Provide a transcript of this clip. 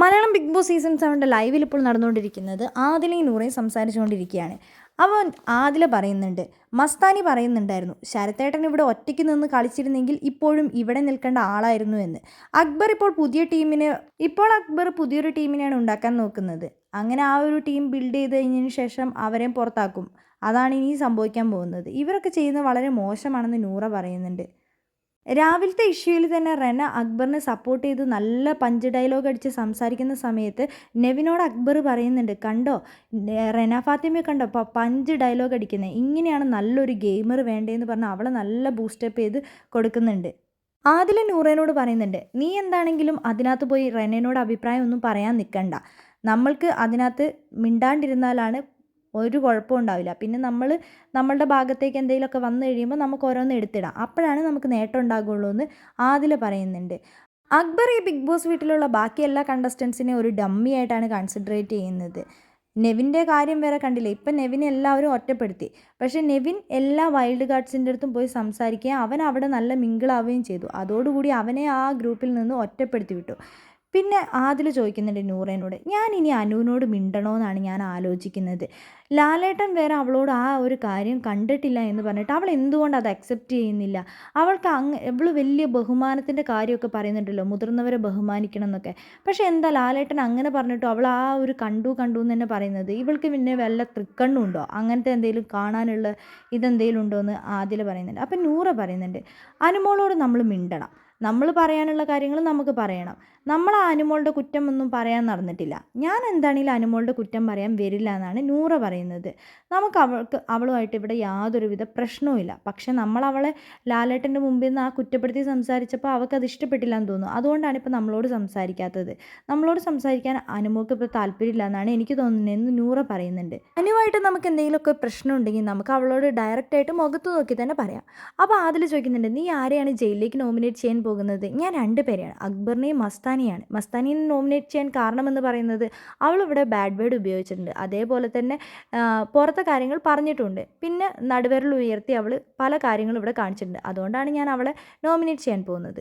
Malayalam big boss season സെവന്റെ ലൈവിൽ ഇപ്പോൾ നടന്നുകൊണ്ടിരിക്കുന്നത് ആദിലയും നൂറയും സംസാരിച്ചുകൊണ്ടിരിക്കുകയാണ്. അവൻ ആദില പറയുന്നുണ്ട് മസ്താനി പറയുന്നുണ്ടായിരുന്നു ശരത്തേട്ടൻ ഇവിടെ ഒറ്റയ്ക്ക് നിന്ന് കളിച്ചിരുന്നെങ്കിൽ ഇപ്പോഴും ഇവിടെ നിൽക്കേണ്ട ആളായിരുന്നു എന്ന്. അക്ബർ ഇപ്പോൾ പുതിയ ടീമിന് ഇപ്പോൾ അക്ബർ പുതിയൊരു ടീമിനെയാണ് ഉണ്ടാക്കാൻ നോക്കുന്നത്. അങ്ങനെ ആ ഒരു ടീം ബിൽഡ് ചെയ്ത് കഴിഞ്ഞതിന് ശേഷം അവരെ പുറത്താക്കും. അതാണ് ഇനി സംഭവിക്കാൻ പോകുന്നത്. ഇവരൊക്കെ ചെയ്യുന്നത് വളരെ മോശമാണെന്ന് നൂറ പറയുന്നുണ്ട്. രാവിലത്തെ ഇഷ്യൂയിൽ തന്നെ റെന അക്ബറിനെ സപ്പോർട്ട് ചെയ്ത്. നല്ല പഞ്ച് ഡയലോഗ് അടിച്ച് സംസാരിക്കുന്ന സമയത്ത് നെവിനോട് അക്ബർ പറയുന്നുണ്ട് കണ്ടോ റെന ഫാത്തിമയെ കണ്ടോ? അപ്പോൾ പഞ്ച് ഡയലോഗ് അടിക്കുന്നത് ഇങ്ങനെയാണ് നല്ലൊരു ഗെയിമർ വേണ്ടതെന്ന് പറഞ്ഞ് അവളെ നല്ല ബൂസ്റ്റപ്പ് ചെയ്ത് കൊടുക്കുന്നുണ്ട്. ആദില നൂറേനോട് പറയുന്നുണ്ട് നീ എന്താണെങ്കിലും അതിനകത്ത് പോയി റെനയോട് അഭിപ്രായം ഒന്നും പറയാൻ നിൽക്കണ്ട നമ്മൾക്ക് അതിനകത്ത് മിണ്ടാണ്ടിരുന്നാലാണ് ഒരു കുഴപ്പവും ഉണ്ടാവില്ല. പിന്നെ നമ്മൾ നമ്മളുടെ ഭാഗത്തേക്ക് എന്തെങ്കിലുമൊക്കെ വന്നു കഴിയുമ്പോൾ നമുക്ക് ഓരോന്ന് എടുത്തിടാം. അപ്പോഴാണ് നമുക്ക് നേട്ടം ഉണ്ടാകുള്ളൂ എന്ന് ആദില പറയുന്നുണ്ട്. അക്ബർ ഈ ബിഗ് ബോസ് വീട്ടിലുള്ള ബാക്കി എല്ലാ കണ്ടസ്റ്റൻസിനെ ഒരു ഡമ്മി ആയിട്ടാണ് കൺസിഡറേറ്റ് ചെയ്യുന്നത്. നെവിന്റെ കാര്യം വേറെ കണ്ടില്ല? ഇപ്പം നെവിനെ എല്ലാവരും ഒറ്റപ്പെടുത്തി. പക്ഷേ നെവിൻ എല്ലാ വൈൽഡ് കാർഡ്സിന്റെ അടുത്തും പോയി സംസാരിക്കുകയും അവൻ അവിടെ നല്ല മിങ്കിളാവുകയും ചെയ്തു. അതോടുകൂടി അവനെ ആ ഗ്രൂപ്പിൽ നിന്ന് ഒറ്റപ്പെടുത്തി വിട്ടു. പിന്നെ ആദിൽ ചോദിക്കുന്നുണ്ട് നൂറേനോട് ഞാൻ ഇനി അനുവിനോട് മിണ്ടണോന്നാണ് ഞാൻ ആലോചിക്കുന്നത്. ലാലേട്ടൻ വേറെ അവളോട് ആ ഒരു കാര്യം കണ്ടിട്ടില്ല എന്ന് പറഞ്ഞിട്ട് അവൾ എന്തുകൊണ്ട് അത് അക്സെപ്റ്റ് ചെയ്യുന്നില്ല? അവൾക്ക് അങ്ങ് അവൾ വലിയ ബഹുമാനത്തിന്റെ കാര്യമൊക്കെ പറയുന്നുണ്ടല്ലോ മുതിർന്നവരെ ബഹുമാനിക്കണം എന്നൊക്കെ പക്ഷേ എന്താ ലാലേട്ടൻ അങ്ങനെ പറഞ്ഞിട്ടോ? അവൾ ആ ഒരു കണ്ടു കണ്ടു എന്ന് തന്നെ പറയുന്നത്. ഇവൾക്ക് പിന്നെ വല്ല തൃക്കണ്ണുണ്ടോ അങ്ങനത്തെ എന്തെങ്കിലും കാണാനുള്ള ഇതെന്തെങ്കിലും ഉണ്ടോ എന്ന് ആദ്യം പറയുന്നുണ്ട്. അപ്പം നൂറ പറയുന്നുണ്ട് അനുമോളോട് നമ്മൾ മിണ്ടണം. നമ്മൾ പറയാനുള്ള കാര്യങ്ങൾ നമുക്ക് പറയണം. നമ്മൾ ആ അനുമോളുടെ കുറ്റം ഒന്നും പറയാൻ നടന്നിട്ടില്ല. ഞാൻ എന്താണെങ്കിലും അനുമോളുടെ കുറ്റം പറയാൻ വരില്ല എന്നാണ് നൂറ പറയുന്നത്. നമുക്ക് അവൾക്ക് അവളുമായിട്ട് ഇവിടെ യാതൊരുവിധ പ്രശ്നവുമില്ല പക്ഷേ നമ്മൾ അവളെ ലാലേട്ടന്റെ മുമ്പിൽ നിന്ന് ആ കുറ്റപ്പെടുത്തി സംസാരിച്ചപ്പോൾ അവൾക്ക് അത് ഇഷ്ടപ്പെട്ടില്ല എന്ന് തോന്നുന്നു. അതുകൊണ്ടാണ് ഇപ്പോൾ നമ്മളോട് സംസാരിക്കാത്തത്. നമ്മളോട് സംസാരിക്കാൻ അനുമോൾക്ക് ഇപ്പോൾ താല്പര്യമില്ല എന്നാണ് എനിക്ക് തോന്നുന്നതെന്ന് നൂറ പറയുന്നുണ്ട്. അനുവായിട്ട് നമുക്ക് എന്തെങ്കിലുമൊക്കെ പ്രശ്നം ഉണ്ടെങ്കിൽ നമുക്ക് അവളോട് ഡയറക്റ്റായിട്ട് മുഖത്ത് നോക്കി തന്നെ പറയാം. അപ്പോൾ അതിൽ ചോദിക്കുന്നുണ്ട് നീ ആരെയാണ് ജയിലിലേക്ക് നോമിനേറ്റ് ചെയ്യാൻ പോകുന്നത് ഞാൻ രണ്ട് പേരെയാണ്. അക്ബറിനെയും മസ്താനിയാണ്. മസ്താനിയെ നോമിനേറ്റ് ചെയ്യാൻ കാരണമെന്ന് പറയുന്നത് അവൾ ഇവിടെ ബാഡ് വേർഡ് ഉപയോഗിച്ചിട്ടുണ്ട്. അതേപോലെ തന്നെ പുറത്തെ കാര്യങ്ങൾ പറഞ്ഞിട്ടുണ്ട്. പിന്നെ നടുവരൽ ഉയർത്തി അവൾ പല കാര്യങ്ങളും ഇവിടെ കാണിച്ചിട്ടുണ്ട്. അതുകൊണ്ടാണ് ഞാൻ അവളെ നോമിനേറ്റ് ചെയ്യാൻ പോകുന്നത്.